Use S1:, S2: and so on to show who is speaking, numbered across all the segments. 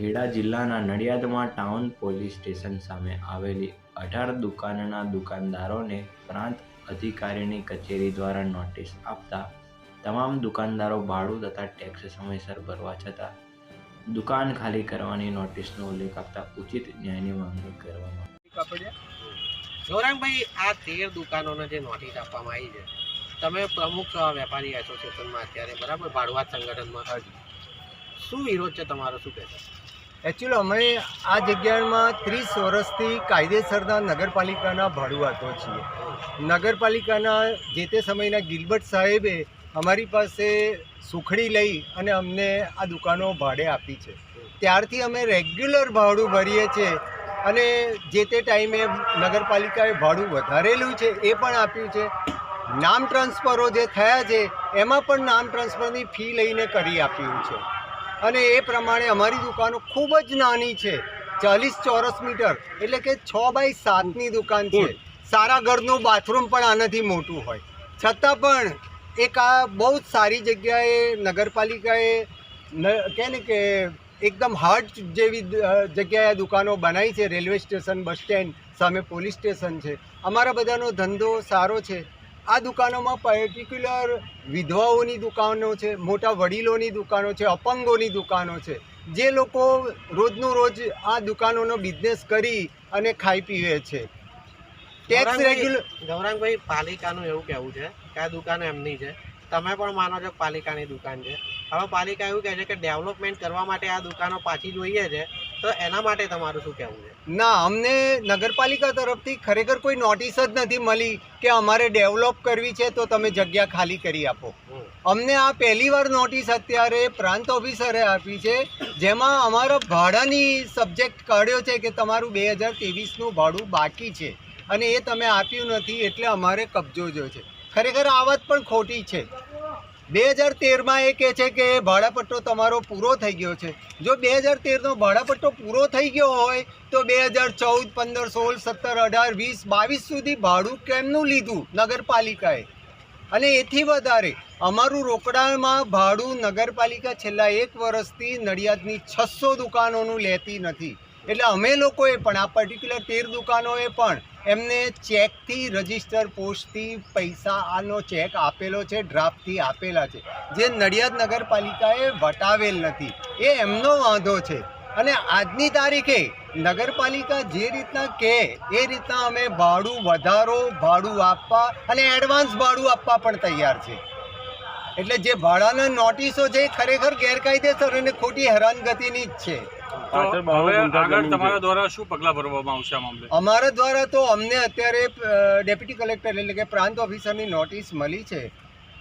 S1: ખેડા જિલ્લાના નડિયાદમાં town police station સામે આવેલી અઢાર દુકાનના દુકાનદારોને પ્રાંત અધિકારીની કચેરી દ્વારા નોટિસ આપતા તમામ દુકાનદારો ભાડું તથા ટેક્સ સમયસર ભરવા છતાં દુકાન ખાલી કરવાની નોટિસનો ઉલ્લેખ આપતા ઉચિત ન્યાયની માંગણી કરવામાં.
S2: ગૌરાંગભાઈ આ તેર દુકાનોને જે નોટિસ આપવામાં આવી છે, તમે પ્રમુખ વેપારી એસોસિએશનમાં અત્યારે, બરાબર? ભાડુઆત સંગઠનમાં. શું વિરોધ છે તમારો? શું કહેશો?
S3: એકચ્યુઅલી અમે આ જગ્યામાં ત્રીસ વર્ષથી કાયદેસરના નગરપાલિકાના ભાડુઆતો છીએ. નગરપાલિકાના જે તે સમયના ગિલબર્ટ સાહેબે અમારી પાસે સુખડી લઈ અને અમને આ દુકાનો ભાડે આપી છે. ત્યારથી અમે રેગ્યુલર ભાડું ભરીએ છીએ અને જે તે ટાઈમે નગરપાલિકાએ ભાડું વધારેલું છે એ પણ આપ્યું છે. નામ ટ્રાન્સફરો જે થયા છે, એમાં પણ નામ ટ્રાન્સફરની ફી લઈને કરી આપ્યું છે. અને એ પ્રમાણે અમારી દુકાનો ખૂબ જ નાની છે. ચાલીસ ચોરસ મીટર એટલે કે છ બાય સાતની દુકાન છે. સારા ઘરનું બાથરૂમ પણ આનાથી મોટું હોય. છતાં પણ એક આ બહુ જ સારી જગ્યાએ નગરપાલિકાએ કહે ને કે એકદમ હાર્ટ જેવી જગ્યાએ દુકાનો બનાવી છે. રેલવે સ્ટેશન બસ સ્ટેન્ડ સામે પોલીસ સ્ટેશન છે. અમારા બધાનો ધંધો સારો છે. આ દુકાનોમાં પર્ટિક્યુલર વિધવાઓની દુકાનો છે મોટા વડીલોની દુકાનો છે અપંગોની દુકાનો છે. જે લોકો રોજનું રોજ આ દુકાનોનો બિઝનેસ કરી અને ખાઈ પીવે છે. ટેક્સ રેગ્યુલર
S2: ગૌરાંગભાઈ પાલિકાનું એવું કહેવું છે કે આ દુકાન એમની છે. તમે પણ માનો છો પાલિકાની દુકાન છે. હવે પાલિકા એવું કહે છે કે ડેવલપમેન્ટ કરવા માટે આ દુકાનો પાછી જોઈએ છે. તો એના માટે તમારું શું કહેવું છે?
S3: ના અમને નગરપાલિકા તરફથી ખરેખર કોઈ નોટિસ જ નથી મળી કે અમારે ડેવલપ કરવી છે તો તમે જગ્યા ખાલી કરી આપો. અમને આ પહેલી વાર નોટિસ અત્યારે પ્રાંત ઓફિસરે આપી છે જેમાં અમારા ભાડાની સબ્જેક્ટ કાઢ્યો છે કે તમારું બે હજાર ત્રેવીસનું ભાડું બાકી છે અને એ તમે આપ્યું નથી એટલે અમારે કબજો જો છે. ખરેખર આ વાત પણ ખોટી છે. બે હજાર તેરમાં એ કહે છે કે ભાડાપટ્ટો તમારો પૂરો થઈ ગયો છે. જો બે હજાર તેરનો ભાડાપટ્ટો પૂરો થઈ ગયો હોય, તો બે હજાર ચૌદ, પંદર, સોળ, સત્તર, અઢાર, વીસ, બાવીસ સુધી ભાડું કેમનું લીધું નગરપાલિકાએ? અને એથી વધારે, અમારું રોકડામાં ભાડું નગરપાલિકા છેલ્લા એક વર્ષથી નડિયાદની છસો દુકાનોનું લેતી નથી. એટલે અમે લોકોએ પણ, આ પર્ટિક્યુલર તેર દુકાનોએ પણ એમને ચેકથી રજિસ્ટર પોસ્ટથી પૈસા આનો ચેક આપેલો છે ડ્રાફ્ટથી આપેલા છે. જે નડિયાદ નગરપાલિકાએ વટાવેલ નથી. એ એમનો વાંધો છે. અને આજની તારીખે નગરપાલિકા જે રીતના કહે, એ રીતના અમે ભાડું વધારો, ભાડું આપવા અને એડવાન્સ ભાડું આપવા પણ તૈયાર છે. એટલે જે ભાડાના નોટિસો છે એ ખરેખર ગેરકાયદેસર અને ખોટી હેરાનગતિની જ છે.
S4: તો હવે આગળ તમારા દ્વારા શું પગલાં ભરવામાં આવશે આ મામલે?
S3: અમારા દ્વારા તો અમને અત્યારે ડેપ્યુટી કલેક્ટર એટલે કે પ્રાંત ઓફિસરની નોટિસ મળી છે.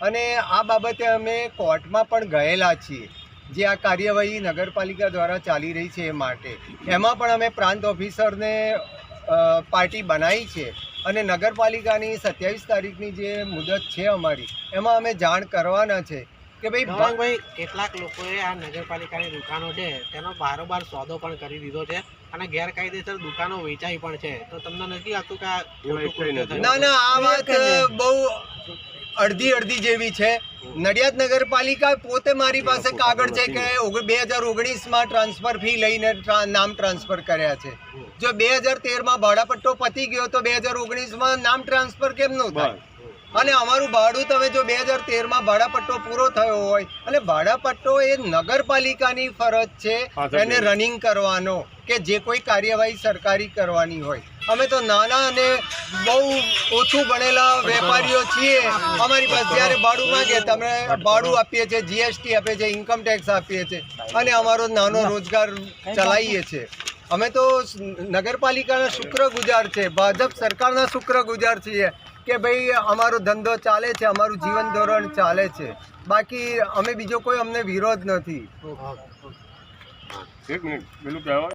S3: અને આ બાબતે અમે કોર્ટમાં પણ ગયેલા છીએ જે આ કાર્યવાહી નગરપાલિકા દ્વારા ચાલી રહી છે એ માટે. એમાં પણ અમે પ્રાંત ઓફિસરને પાર્ટી બનાવી છે અને નગરપાલિકાની સત્યાવીસ તારીખની જે મુદત છે અમારી એમાં અમે જાણ કરવાના છે કે ભાઈ
S2: ભાઈ કેટલાક લોકોએ આ નગરપાલિકાની દુકાનો છે તેનો બારોબાર સોદો પણ કરી દીધો છે અને ગેરકાયદેસર દુકાનો વેચાઈ પણ છે. તો તમને નથી લાગતું કે?
S3: ના ના આ વાત બહુ અડધી અડધી જેવી છે. નડિયાદ નગરપાલિકા પોતે મારી પાસે કાગળ છે કે બે હજાર ઓગણીસમાં ટ્રાન્સફર ફી લઈને નામ ટ્રાન્સફર કર્યા છે. જો બે હજાર તેરમાં ભાડાપટ્ટો પતી ગયો તો બે હજાર ઓગણીસમાં નામ ટ્રાન્સફર કેમ નું થાય અને અમારું ભાડું તમે જો બે હજાર તેરમાં ભાડાપટ્ટો પૂરો થયો હોય અને ભાડાપટ્ટો એ નગરપાલિકાની ફરજ છે એને રનિંગ કરવાનો કે જે કોઈ કાર્યવાહી સરકારી કરવાની હોય. અમે તો નાના અને બહુ ઓછું ભણેલા વેપારીઓ છીએ. અમારી પાસે જ્યારે ભાડું માંગે તમે ભાડું આપીએ છીએ જીએસટી આપીએ છીએ ઇન્કમ ટેક્સ આપીએ છીએ અને અમારો નાનો રોજગાર ચલાવીએ છીએ. અમે તો નગરપાલિકાના નગરપાલિકાના શુક્રગુજાર છે ભાજપ સરકારના શુક્રગુજાર છીએ. કે ભાઈ અમારો ધંધો ચાલે છે અમારું જીવન ધોરણ ચાલે છે. બાકી અમે બીજો કોઈ અમને વિરોધ નથી.
S4: એક મિનિટ પેલું કહેવાય.